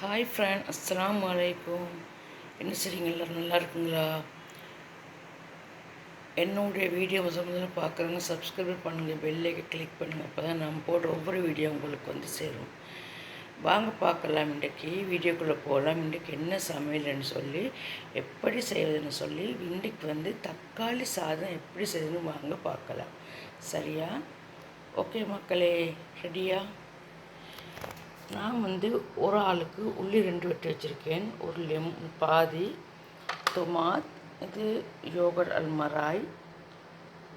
Hi friend அஸ்லாம் வலைக்கும் என்ன சரிங்க எல்லோரும் நல்லா இருக்குங்களா? என்னுடைய வீடியோ முதல் முதல்ல பார்க்குறவங்க சப்ஸ்கிரைப் பண்ணுங்கள் பெல்லைக்கு கிளிக் பண்ணுங்கள் அப்போ தான் நான் போடுற ஒவ்வொரு வீடியோ உங்களுக்கு வந்து சேரும். வாங்க பார்க்கலாம். இன்றைக்கி வீடியோக்குள்ளே போகலாம். இன்றைக்கு என்ன சமையல்னு சொல்லி எப்படி செய்வதுன்னு சொல்லி இன்றைக்கு வந்து தக்காளி சாதம் எப்படி செய்யணும் வாங்க பார்க்கலாம். சரியா? ஓகே மக்களே. ரெடியா நான் வந்து ஒரு ஆளுக்கு உள்ளி ரெண்டு வெட்டி வச்சுருக்கேன். ஒரு லெம் பாதி டொமாத் இது யோகர் அல்மராய்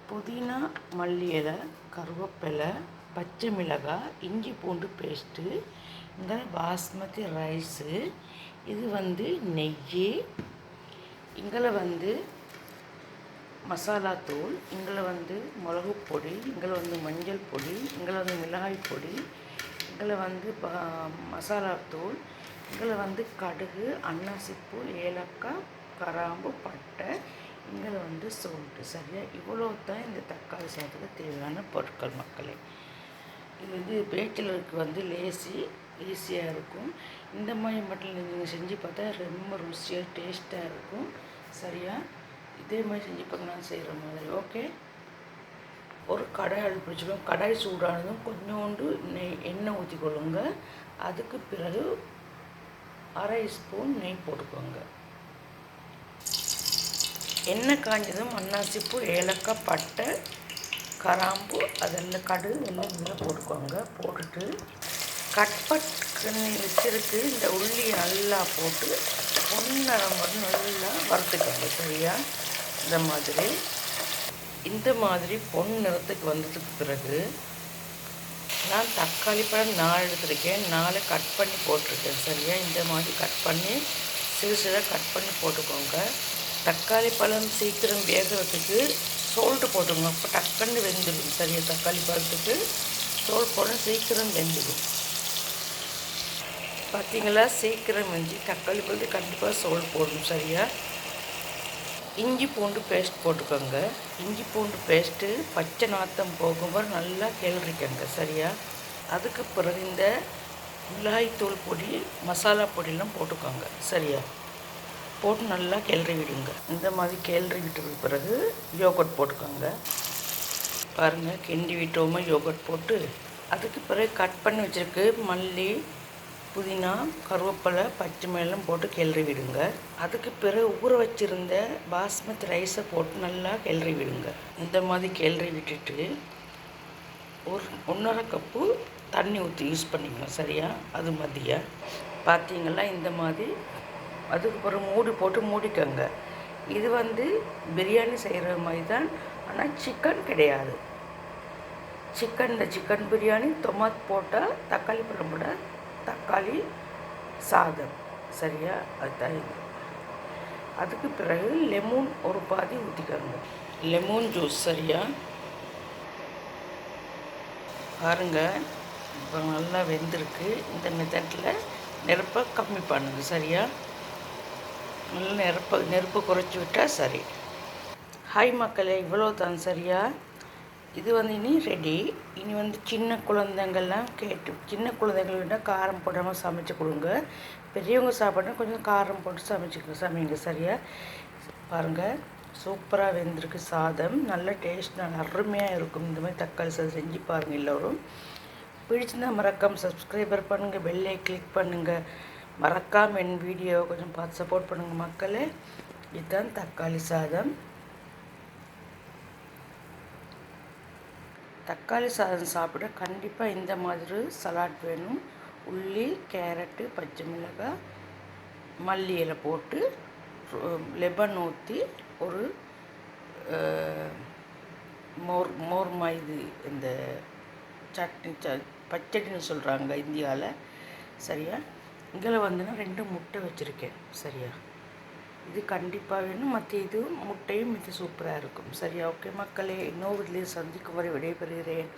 புதினா மல்லி இலை கருவேப்பிலை பச்சை மிளகாய் இஞ்சி பூண்டு பேஸ்ட்டு இந்த பாஸ்மதி ரைஸு இது வந்து நெய் இங்களை வந்து மசாலா தூள் இங்களை வந்து மிளகு பொடி இங்களை வந்து மஞ்சள் பொடி இங்களை வந்து மிளகாய் பொடி இதில் வந்து மசாலா தூள் இதில் வந்து கடுகு அன்னாசிப்பூ ஏலக்காய் கராம்பு பட்டை இதில் வந்து சோல்ட்டு சரியாக இவ்வளோ தான் இந்த தக்காளி சாதத்துக்கு தேவையான பொருட்கள் மக்களே. இது வந்து பேச்சிலருக்கு வந்து லேசி ஈஸியாக இருக்கும். இந்த மாதிரி மட்டும் நீங்கள் செஞ்சு பார்த்தா ரொம்ப ருசியாக டேஸ்ட்டாக இருக்கும். சரியா? இதே மாதிரி செஞ்சு பார்க்கணும் செய்கிற மாதிரி. ஓகே? ஒரு கடாய் அடுப்பு வச்சுக்கோங்க கடாய் சூடானதும் கொஞ்சோண்டு நெய் எண்ணெய் ஊற்றிக்கொள்ளுங்க அதுக்கு பிறகு அரை ஸ்பூன் நெய் போட்டுக்கோங்க. எண்ணெய் காஞ்சதும் அன்னாசிப்பூ ஏலக்காய் பட்டை கராம்பு அதெல்லாம் கடு எல்லாம் இதில் போட்டுக்கோங்க. போட்டுட்டு கட்பட்டுன்னு பண்ணி வச்சிருக்கு. இந்த உள்ளியை நல்லா போட்டு பொன்னரம் மட்டும் நல்லா வறுத்துக்கோங்க. சரியா? இந்த மாதிரி. இந்த மாதிரி பொன் நிறத்துக்கு வந்ததுக்கு பிறகு நான் தக்காளி பழம் நாலு எடுத்துருக்கேன். நாலு கட் பண்ணி போட்டிருக்கேன். சரியா? இந்த மாதிரி கட் பண்ணி சிறு சிறாக கட் பண்ணி போட்டுக்கோங்க. தக்காளி பழம் சீக்கிரம் வேகிறதுக்கு சோல்ட்டு போட்டுக்கோங்க. அப்போ டக்குன்னு வெந்துடும். சரியா? தக்காளி பழத்துக்கு சோல் போட சீக்கிரம் வெந்துடும். பார்த்தீங்களா சீக்கிரம் வெஞ்சி தக்காளி பழத்துக்கு கண்டிப்பாக சோல் போடணும். சரியா? இஞ்சி பூண்டு பேஸ்ட் போட்டுக்கோங்க. இஞ்சி பூண்டு பேஸ்ட்டு பச்சை நாத்தம் போகும்போது நல்லா கிளறிக்கோங்க சரியா? அதுக்கு பிறகு இந்த மிளகாய்த்தூள் பொடி மசாலா பொடியெலாம் போட்டுக்கோங்க சரியா? போட்டு நல்லா கிளறி விடுங்க. இந்த மாதிரி கிளறி விட்டதுக்கு பிறகு யோகட் போட்டுக்கோங்க. பாருங்கள் கிண்டி விட்டோமா யோகட் போட்டு அதுக்கு பிறகு கட் பண்ணி வச்சுருக்கு மல்லி புதினா கருவேப்பிலை பச்சை மிளகும் போட்டு கிளறி விடுங்க. அதுக்கு பிறகு ஊற வச்சுருந்த பாஸ்மதி ரைஸை போட்டு நல்லா கிளறி விடுங்க. இந்த மாதிரி கிளறி விட்டுட்டு ஒரு ஒன்றரை கப்பு தண்ணி ஊற்றி யூஸ் பண்ணிக்கணும் சரியா? அது மதியம் பார்த்தீங்களா இந்த மாதிரி. அதுக்கு பிறகு மூடி போட்டு மூடிக்கோங்க. இது வந்து பிரியாணி செய்கிற மாதிரி தான் ஆனால் சிக்கன் கிடையாது. சிக்கன் இந்த சிக்கன் பிரியாணி டொமாட் போட்டால் தக்காளி பழம் போட்டால் தக்காளி சாதம். சரியா? அதுதான் தயிர். அதுக்கு பிறகு லெமன் ஒரு பாதி ஊற்றிக்கோங்க லெமன் ஜூஸ் சரியா? பாருங்க இப்போ நல்லா வெந்திருக்கு. இந்த மெத்தடில் நெருப்பை கம்மி பண்ணுங்க சரியா? நல்லா நெருப்பை நெருப்பு குறைச்சி விட்டால் சரி. ஹாய் மக்களே இவ்வளோ தான் சரியா? இது வந்து இனி ரெடி இனி வந்து சின்ன குழந்தைங்கள்லாம் கேட்டு சின்ன குழந்தைங்கள்கிட்ட காரம் போடாமல் சமைச்சு கொடுங்க. பெரியவங்க சாப்பிட்னா கொஞ்சம் காரம் போட்டு சமைச்சுக்கோங்க சமைங்க சரியா? பாருங்கள் சூப்பராக வெந்திருக்கு சாதம். நல்ல டேஸ்ட் நல்ல அருமையாக இருக்கும். இந்த மாதிரி தக்காளி சாதம் செஞ்சு பாருங்கள் எல்லோரும். பிடிச்சிருந்தால் மறக்காமல் சப்ஸ்கிரைபர் பண்ணுங்கள் பெல்லை கிளிக் பண்ணுங்கள் மறக்காமல் என் வீடியோவை கொஞ்சம் பார்த்து சப்போர்ட் பண்ணுங்கள் மக்களே. இதுதான் தக்காளி சாதம். தக்காளி சாதம் சாப்பிட கண்டிப்பாக இந்த மாதிரி சலாட் வேணும். உள்ளி கேரட்டு பச்சை மிளகாய் மல்லி இலை போட்டு லெபன் ஊற்றி ஒரு மோர் மோர் இது இந்த சட்னி ச பச்சடின்னு சொல்கிறாங்க இந்தியாவில் சரியா? இங்கே வந்துன்னா ரெண்டு முட்டை வச்சுருக்கேன். சரியா? இது கண்டிப்பாக வேணும். மற்ற இது முட்டையும் இது சூப்பராக இருக்கும். சரியா? ஓகே மக்களே இன்னொரு வீட்லேயும் சந்திக்கும் வரை விடைபெறுகிறேன்.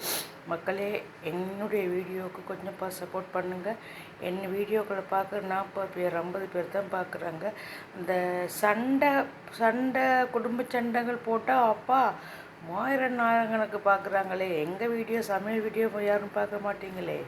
மக்களே என்னுடைய வீடியோவுக்கு கொஞ்சம் சப்போர்ட் பண்ணுங்கள் என் வீடியோக்களை பார்க்குற நாற்பது பேர் ஐம்பது பேர் தான் பார்க்குறாங்க. இந்த சண்டை சண்டை குடும்ப சண்டைகள் போட்டால் அப்பா மாயிரம் நாயகனுக்கு பார்க்குறாங்களே. எங்கள் வீடியோ சமையல் வீடியோ யாரும் பார்க்க மாட்டீங்களே?